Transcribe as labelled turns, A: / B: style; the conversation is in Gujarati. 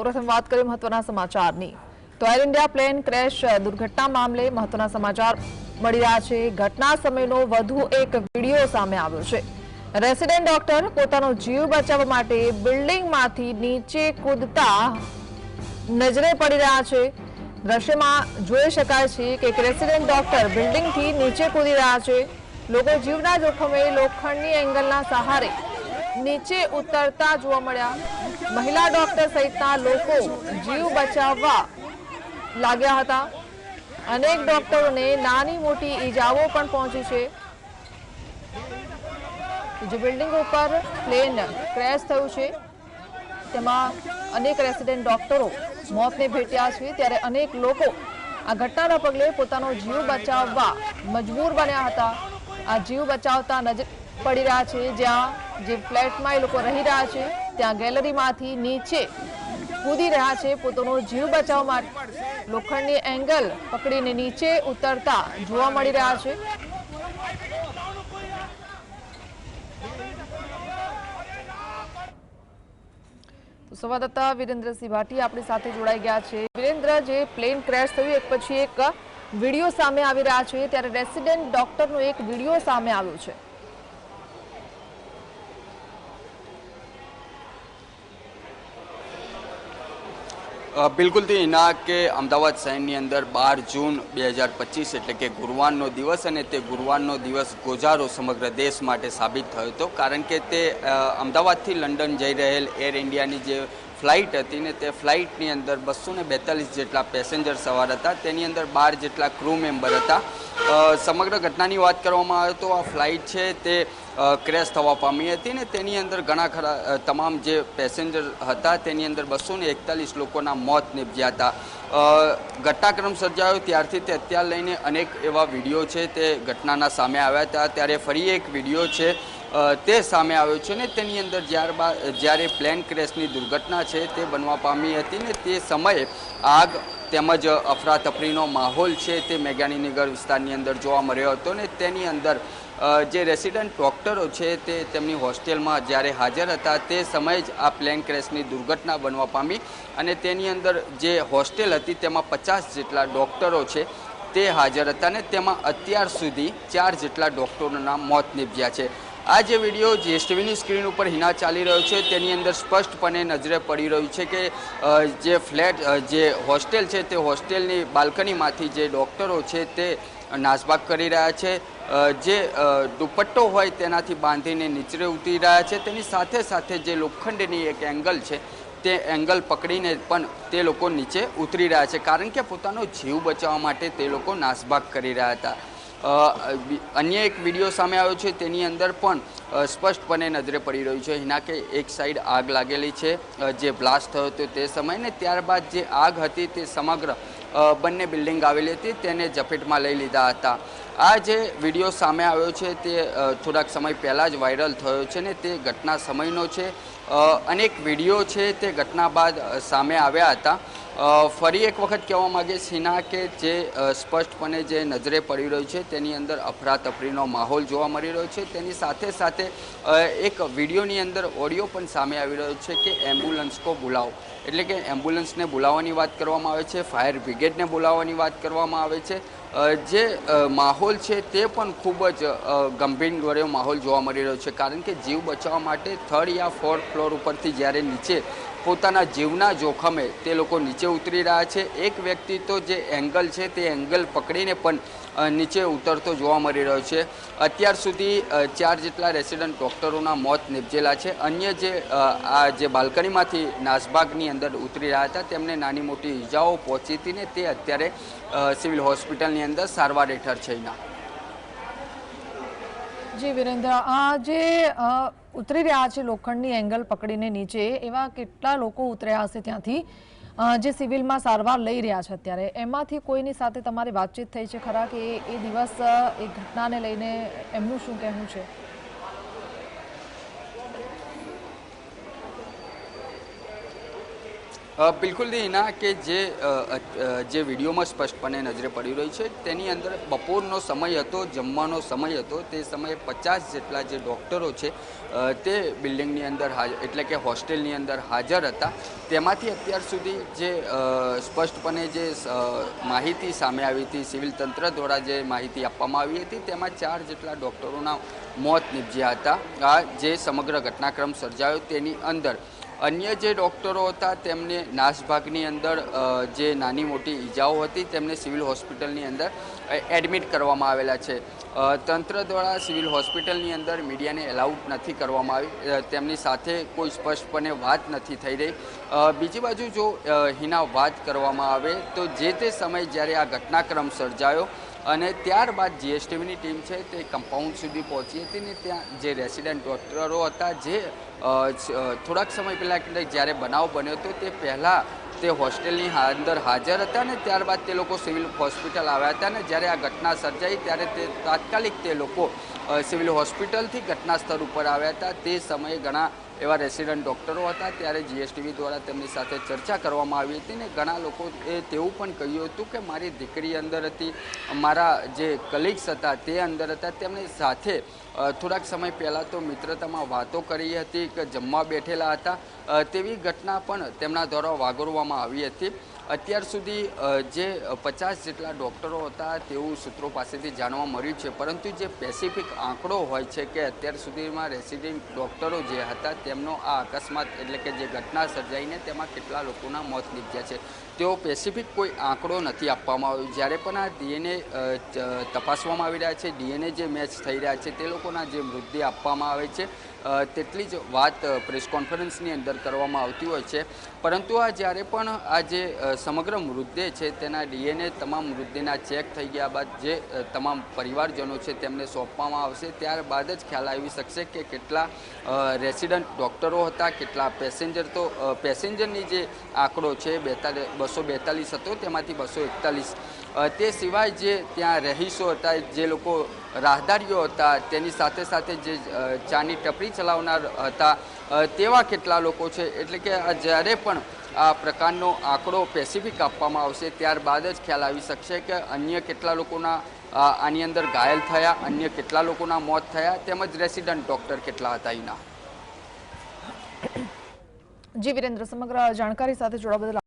A: પ્રથમ વાત કરીએ મહત્વના સમાચારની તો એર ઇન્ડિયા પ્લેન ક્રેશ દુર્ઘટના મામલે મહત્વના સમાચાર મળી રહ્યા છે ઘટના સમયનો વધુ એક વીડિયો સામે આવ્યો છે રેસિડેન્ટ ડોક્ટર પોતાનો જીવ બચાવવા માટે બિલ્ડિંગમાંથી નીચે કૂદતા નજરે પડી રહ્યા છે દ્રશ્યમાં જોઈ શકાય છે કે એક રેસિડેન્ટ ડોક્ટર બિલ્ડિંગથી નીચે કૂદી રહ્યા છે લોકો જીવના જોખમે લોખંડની એંગલના સહારે નીચે ઉતરતા જોવા મળ્યા. મહિલા ડોક્ટર સહિતના લોકો જીવ બચાવવા લાગ્યા હતા. અનેક ડોક્ટરોને નાની મોટી ઈજાઓ પણ પહોંચી છે. જે બિલ્ડિંગ ઉપર પ્લેન ક્રેશ થયું છે. તેમાં અનેક રેસિડેન્ટ ડોક્ટરો મોતને ભેટ્યા છે. ત્યારે અનેક લોકો આ ઘટનાના પગલે પોતાનો જીવ બચાવવા મજબૂર બન્યા હતા. આ જીવ બચાવતા નજર પડી રહ્યા છે જ્યાં જે ફ્લેટમાં એ લોકો રહી રહ્યા છે, ત્યાં ગેલેરીમાંથી નીચે કૂદી રહ્યા છે, પોતાનો જીવ બચાવવા માટે લોખંડની એંગલ પકડીને નીચે ઉતરતા જોવા મળી રહ્યા છે. સંવાદદાતા વિરેન્દ્રસિંહ ભાટી આપણી સાથે જોડાઈ ગયા છે. વિરેન્દ્ર, જે પ્લેન ક્રેશ થયું, એક પછી એક વીડિયો સામે આવી રહ્યા છે. ત્યારે રેસિડેન્ટ ડોક્ટરનો એક વીડિયો સામે આવ્યો છે.
B: બિલકુલથી ના કે અમદાવાદ શહેરની અંદર બાર જૂન બે હજાર પચીસ એટલે કે ગુરુવારનો દિવસ અને તે ગુરુવારનો દિવસ ગોજારો સમગ્ર દેશ માટે સાબિત થયો હતો. કારણ કે તે અમદાવાદથી લંડન જઈ રહેલ એર ઇન્ડિયાની જે ફ્લાઇટ હતી ને તે ફ્લાઇટની અંદર બસો ને બેતાલીસ જેટલા પેસેન્જર સવાર હતા. તેની અંદર બાર જેટલા ક્રૂ મેમ્બર હતા. સમગ્ર ઘટનાની વાત કરવામાં આવે તો આ ફ્લાઇટ છે તે ક્રેશ થવા પામી હતી ને તેની અંદર ઘણા ખરા તમામ જે પેસેન્જર હતા તેની અંદર બસો ને એકતાલીસ લોકોના મોત નિપજ્યા હતા. ઘટનાક્રમ સર્જાયો ત્યારથી તે અત્યાર લઈને અનેક એવા વીડિયો છે તે ઘટનાના સામે આવ્યા હતા. ત્યારે ફરી એક વીડિયો છે તે સામે આવ્યો છે ને તેની અંદર જ્યારબાદ જ્યારે પ્લેન ક્રેશની દુર્ઘટના છે તે બનવા પામી હતી ને તે સમયે આગ તેમજ અફરાતફરીનો માહોલ છે તે મેઘાણીનગર વિસ્તારની અંદર જોવા મળ્યો હતો ને તેની અંદર જે રેસિડન્ટ ડૉક્ટરો છે તે તેમની હોસ્ટેલમાં જ્યારે હાજર હતા તે સમયે જ આ પ્લેન ક્રેશની દુર્ઘટના બનવા પામી અને તેની અંદર જે હોસ્ટેલ હતી તેમાં પચાસ જેટલા ડૉક્ટરો છે તે હાજર હતા ને તેમાં અત્યાર સુધી ચાર જેટલા ડૉક્ટરોના મોત નીપજ્યા છે. આ જે વીડિયો જીએસટીવીની સ્ક્રીન ઉપર હિના ચાલી રહ્યો છે, તેની અંદર સ્પષ્ટપણે નજરે પડી રહ્યું છે કે જે ફ્લેટ જે હોસ્ટેલ છે, તે હોસ્ટેલની બાલ્કનીમાંથી જે ડૉક્ટરો છે, તે નાસભાગ કરી રહ્યા છે. જે દુપટ્ટો હોય તેનાથી બાંધીને નીચે ઉતરી રહ્યા છે. તેની સાથે સાથે જે લોખંડની એક એંગલ છે, તે એંગલ પકડીને પણ તે લોકો નીચે ઉતરી રહ્યા છે. કારણ કે પોતાનો જીવ બચાવવા માટે તે લોકો નાસભાગ કરી રહ્યા હતા. અન્ય એક વીડિયો સામે આવ્યો છે, તેની અંદર પણ સ્પષ્ટપણે નજરે પડી રહ્યું છે. હિના કે એક સાઈડ આગ લાગેલી છે જે બ્લાસ્ટ થયો હતો તે સમયે ને ત્યારબાદ જે આગ હતી તે સમગ્ર બંને બિલ્ડિંગ આવેલી હતી, તેને ઝપેટમાં લઈ લીધા હતા. આ જે વીડિયો સામે આવ્યો છે તે થોડાક સમય પહેલાં જ વાયરલ થયો છે ને તે ઘટના સમયનો છે. અનેક વીડિયો છે તે ઘટના બાદ સામે આવ્યા હતા. ફરી એક વખત કહેવા માગે સિન્હા કે જે સ્પષ્ટપણે જે નજરે પડી રહ્યું છે તેની અંદર અફરાતફરીનો માહોલ જોવા મળી રહ્યો છે. તેની સાથે સાથે એક વિડીયોની અંદર ઓડિયો પણ સામે આવી રહ્યો છે કે એમ્બ્યુલન્સ કો બોલાવો. એટલે કે એમ્બ્યુલન્સને બોલાવવાની વાત કરવામાં આવે છે, ફાયર બ્રિગેડને બોલાવવાની વાત કરવામાં આવે છે. જે માહોલ છે તે પણ ખૂબ જ ગંભીર ભર્યો માહોલ જોવા મળી રહ્યો છે. કારણ કે જીવ બચાવવા માટે થર્ડ યા ફોર્થ ફ્લોર ઉપરથી જ્યારે નીચે પોતાના જીવના જોખમે તે લોકો નીચે ઉતરી રહ્યા છે. એક વ્યક્તિ તો જે એંગલ છે તે એંગલ પકડીને પણ નીચે ઉતરતો જોવા મળી રહ્યો છે. અત્યાર સુધી ચાર જેટલા રેસિડન્ટ ડૉક્ટરોના મોત નિપજેલા છે. અન્ય જે આ જે બાલ્કનીમાંથી નાસભાગની અંદર ઉતરી રહ્યા હતા, તેમને નાની મોટી ઈજાઓ પહોંચી હતી ને તે અત્યારે સિવિલ હોસ્પિટલની અંદર સારવાર હેઠળ છે એના.
A: જી, વિરેન્દ્ર. આ જે ઉતરી રહ્યા છે લોખંડની એંગલ પકડીને નીચે. એવા કેટલા લોકો ઉતર્યા હશે ત્યાંથી જે સિવિલમાં સારવાર લઈ રહ્યા છે અત્યારે? એમાંથી કોઈની સાથે તમારી વાતચીત થઈ છે ખરા કે એ- દિવસ એ ઘટનાને લઈને એમનું શું કહેવું છે?
B: બિલકુલ દિના કે જે જે વિડીયોમાં સ્પષ્ટપણે નજરે પડી રહી છે, તેની અંદર બપોરનો સમય હતો, જમવાનો સમય હતો, તે સમયે પચાસ જેટલા જે ડૉક્ટરો છે તે બિલ્ડિંગની અંદર એટલે કે હોસ્ટેલની અંદર હાજર હતા. તેમાંથી અત્યાર સુધી જે સ્પષ્ટપણે જે માહિતી સામે આવી હતી, સિવિલ તંત્ર દ્વારા જે માહિતી આપવામાં આવી હતી, તેમાં ચાર જેટલા ડૉક્ટરોના મોત નીપજ્યા હતા. આ જે સમગ્ર ઘટનાક્રમ સર્જાયો, તેની અંદર અન્ય જે ડૉક્ટરો હતા, તેમને નાસભાગની અંદર જે નાની મોટી ઈજાઓ હતી, તેમને સિવિલ હોસ્પિટલની અંદર એડમિટ કરવામાં આવેલા છે. તંત્ર દ્વારા સિવિલ હોસ્પિટલની અંદર મીડિયાને એલાઉડ નથી કરવામાં આવી તેમની સાથે કોઈ સ્પષ્ટપણે વાત નથી થઈ રહી. બીજી બાજુ જો હિના વાત કરવામાં આવે, તો જે તે સમયે જ્યારે આ ઘટનાક્રમ સર્જાયો અને ત્યારબાદ જીએસટીવીની ટીમ છે તે કમ્પાઉન્ડ સુધી પહોંચી હતી ને ત્યાં જે રેસિડેન્ટ ડોક્ટરો હતા, જે થોડાક સમય પહેલાં કે જ્યારે બનાવ બન્યો હતો, તે પહેલાં તે હોસ્ટેલની અંદર હાજર હતા ને ત્યારબાદ તે લોકો સિવિલ હોસ્પિટલ આવ્યા હતા ને જ્યારે આ ઘટના સર્જાઈ ત્યારે તે તાત્કાલિક તે લોકો સિવિલ હોસ્પિટલથી ઘટના સ્થળ ઉપર આવ્યા હતા. તે સમયે ઘણા એવા રેસિડન્ટ ડૉક્ટરો હતા. ત્યારે જીએસટીવી દ્વારા તેમની સાથે ચર્ચા કરવામાં આવી હતી ને ઘણા લોકો એ તેવું પણ કહ્યું હતું કે મારી દીકરી અંદર હતી, મારા જે કલીગ્સ હતા તે અંદર હતા. તેમની સાથે થોડાક સમય પહેલાં તો મિત્રતામાં વાતો કરી હતી કે જમવા બેઠેલા હતા. તેવી ઘટના પણ તેમના દ્વારા વાગોરવામાં આવી હતી. અત્યાર સુધી જે પચાસ જેટલા ડૉક્ટરો હતા તેવું સૂત્રો પાસેથી જાણવા મળ્યું છે. પરંતુ જે પેસિફિક આંકડો હોય છે કે અત્યાર સુધીમાં રેસિડેન્ટ ડૉક્ટરો જે હતા તેમનો આ અકસ્માત એટલે કે જે ઘટના સર્જાઈને તેમાં કેટલા લોકોના મોત નીપજ્યા છે, તેઓ પેસિફિક કોઈ આંકડો નથી આપવામાં આવ્યો. જ્યારે પણ આ ડીએનએ તપાસવામાં આવી રહ્યા છે, ડીએનએ જે મેચ થઈ રહ્યા છે તે લોકોના જે મૃતદેહ આપવામાં આવે છે તેટલી જ વાત પ્રેસ કોન્ફરન્સની અંદર કરવામાં આવતી હોય છે. પરંતુ આ જ્યારે પણ આ જે સમગ્ર મૃતદેહ છે, તેના ડીએનએ તમામ મૃતદેહના ચેક થઈ ગયા બાદ જે તમામ પરિવારજનો છે, તેમને સોંપવામાં આવશે. ત્યારબાદ જ ખ્યાલ આવી શકશે કે કેટલા રેસિડન્ટ ડૉક્ટરો હતા, કેટલા પેસેન્જર તો પેસેન્જરની જે આંકડો છે બેતાલીસ બસો બેતાલીસ હતો, તેમાંથી બસો એકતાલીસ. તે સિવાય જે ત્યાં રહીશો હતા, જે લોકો રાહદારીઓ હતા, તેની સાથે સાથે જે ચાની ટપરી ચલાવનાર હતા તેવા કેટલા લોકો છે? એટલે કે જ્યારે પણ આ પ્રકારનો આંકડો પેસિફિક આપવામાં આવશે, ત્યારબાદ જ ખ્યાલ આવી શકશે કે અન્ય કેટલા લોકોના આની અંદર ઘાયલ થયા, અન્ય કેટલા લોકોના મોત થયા, તેમજ રેસિડન્ટ ડૉક્ટર કેટલા હતા એના.
A: જી, વિરેન્દ્ર, સમગ્ર જાણકારી સાથે જોડાવા બદલ